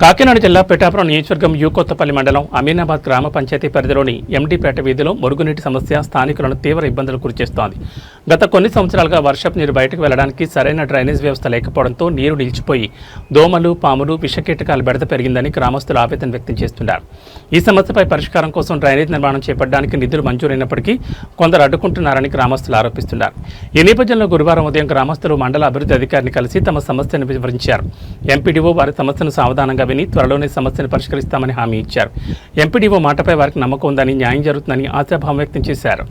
కాకినాడ జిల్లా పిఠాపురం నియోజకవర్గం యూ కొత్తపల్లి మండలం అమీనాబాద్ గ్రామ పంచాయతీ పరిధిలోని ఎండిపేట వీధిలో మురుగునీటి సమస్య స్థానికులను తీవ్ర ఇబ్బందులు గురిచేస్తోంది గత కొన్ని సంవత్సరాలుగా వర్షపు నీరు బయటకు వెళ్ళడానికి సరైన డ్రైనేజ్ వ్యవస్థ లేకపోవడంతో నీరు నిలిచిపోయి దోమలు పాములు విషకీటకాలు బెడద పెరిగిందని గ్రామస్తులు ఆవేదన వ్యక్తం చేస్తున్నారు. ఈ సమస్యపై పరిష్కారం కోసం డ్రైనేజ్ నిర్మాణం చేపట్టడానికి నిధులు మంజూరైనప్పటికీ కొందరు అడ్డుకుంటున్నారని గ్రామస్తులు ఆరోపిస్తున్నారు. ఈ నేపథ్యంలో గురువారం ఉదయం గ్రామస్తులు మండల అభివృద్ధి అధికారిని కలిసి తమ సమస్యను వివరించారు. ఎంపీడీఓ వారి సమస్యను సావధానంగా విని త్వరలోనే సమస్యను పరిష్కరిస్తామని హామీ ఇచ్చారు. ఎంపీడీఓ మాటపై వారికి నమ్మకం ఉందని న్యాయం జరుగుతుందని ఆశాభావం వ్యక్తం చేశారు.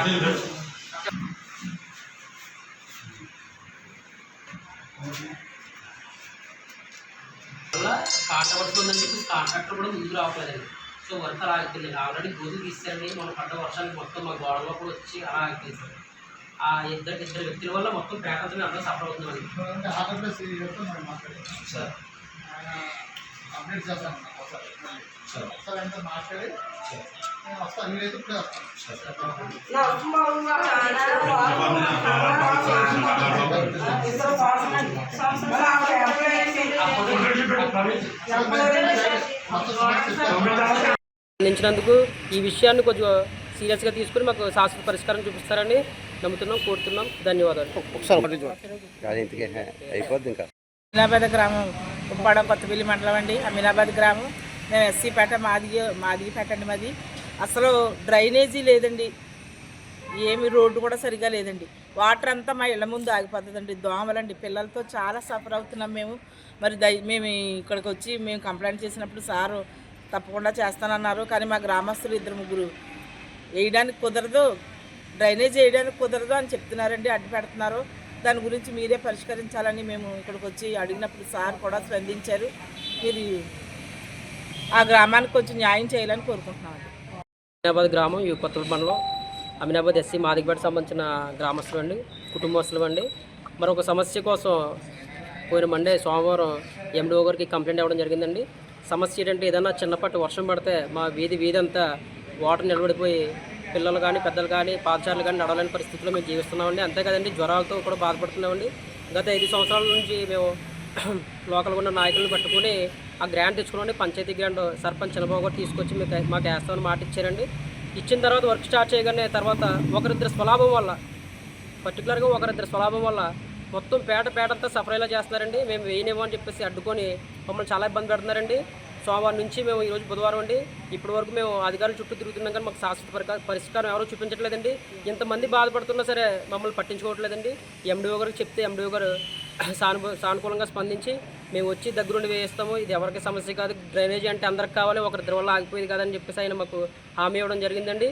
వ్యక్తి కాంట్రాక్టర్ ఉందని చెప్పి కాంట్రాక్టర్ కూడా ముందుకు రావట్లేదండి. సో వర్క్ అలా ఆగిపోయింది ఆల్రెడీ గోధులు తీస్తారండి మనం పడ్డ వర్షానికి మొత్తం మా గోడలో కూడా వచ్చి అలా ఆగిపోయింది సార్ ఆ ఇద్దరు ఇద్దరు వ్యక్తుల వల్ల మొత్తం పేపర్తో అందరూ సఫర్ అవుతుందండి సార్ అప్డేట్ చేస్తాను అంతా మాట్లాడి నేను వస్తాను. మీరైతే ఇప్పుడే వస్తాను అందించినందుకు ఈ విషయాన్ని కొంచెం సీరియస్గా తీసుకుని మాకు శాశ్వత పరిష్కారం చూపిస్తారని నమ్ముతున్నాం కోరుతున్నాం. ధన్యవాదాలు. అమీనాబాద్ గ్రామం ఉప్పాడ కొత్తపల్లి మండలం అండి. అమీనాబాద్ గ్రామం. మేము ఎస్సీపేట మాది మాదిగిపేట అండి మాది. అసలు డ్రైనేజీ లేదండి. ఏమి రోడ్డు కూడా సరిగా లేదండి. వాటర్ అంతా మా ఇళ్ళ ముందు ఆగిపోతుందండి. దోమలండి. పిల్లలతో చాలా సఫర్ అవుతున్నాం మేము. మరి దయ మేము ఇక్కడికి వచ్చి మేము కంప్లైంట్ చేసినప్పుడు సారు తప్పకుండా చేస్తానన్నారు. కానీ మా గ్రామస్తులు ఇద్దరు ముగ్గురు వేయడానికి కుదరదు డ్రైనేజ్ వేయడానికి కుదరదు అని చెప్తున్నారండి. అడ్డు పెడుతున్నారు. దాని గురించి మీరే పరిష్కరించాలని మేము ఇక్కడికి వచ్చి అడిగినప్పుడు సార్ కూడా స్పందించారు. మీరు ఆ గ్రామానికి కొంచెం న్యాయం చేయాలని కోరుకుంటున్నాను హైదరాబాద్ గ్రామం ఈ కొత్త మండలం. అమీనాబాద్ ఎస్సీ మాదిగపేట సంబంధించిన గ్రామస్తులు అండి కుటుంబస్తులు అండి. మరొక సమస్య కోసం పోయిన మండే సోమవారం ఎండిఓ గారికి కంప్లైంట్ ఇవ్వడం జరిగిందండి. సమస్య ఏంటంటే ఏదైనా చిన్నపాటి వర్షం పడితే మా వీధి వీధి అంతా వాటర్ నిలబడిపోయి పిల్లలు కానీ పెద్దలు కానీ పాదచారులు కానీ నడవలేని పరిస్థితుల్లో మేము జీవిస్తున్నామండి. అంతేకాదండి జ్వరాలతో కూడా బాధపడుతున్నామండి. గత ఐదు సంవత్సరాల నుంచి మేము లోకల్గా ఉన్న నాయకులను పట్టుకుని ఆ గ్రాంట్ తెచ్చుకుని పంచాయతీ గ్రాంట్ సర్పంచ్ చంద్రబాబు గారు తీసుకొచ్చి మీకు మాకు వేస్తామని మాట ఇచ్చారండి. ఇచ్చిన తర్వాత వర్క్ స్టార్ట్ చేయగానే తర్వాత ఒకరిద్దరు స్వలాభం వల్ల పర్టికులర్గా ఒకరిద్దరు స్వలాభం వల్ల మొత్తం పేట పేటంతా సఫరైలా చేస్తున్నారండి. మేము వేయనేమో అని చెప్పేసి అడ్డుకొని మమ్మల్ని చాలా ఇబ్బంది పెడుతున్నారండి. సోమవారం నుంచి మేము ఈరోజు బుధవారం అండి. ఇప్పటి వరకు మేము అధికారుల చుట్టూ తిరుగుతున్నాం కానీ మాకు శాశ్వత పరిష్కారం ఎవరో చూపించట్లేదండి. ఇంతమంది బాధపడుతున్నా సరే మమ్మల్ని పట్టించుకోవట్లేదండి. ఎండిఓ గారికి చెప్తే ఎండిఓ గారు సానుభూ సానుకూలంగా స్పందించి మేము వచ్చి దగ్గరుండి వేయిస్తాము ఇది ఎవరికి సమస్య కాదు. డ్రైనేజీ అంటే అందరికి కావాలి. ఒకరి వల్ల ఆగిపోయేది కదని చెప్పేసి ఆయన మాకు హామీ ఇవ్వడం జరిగిందండి.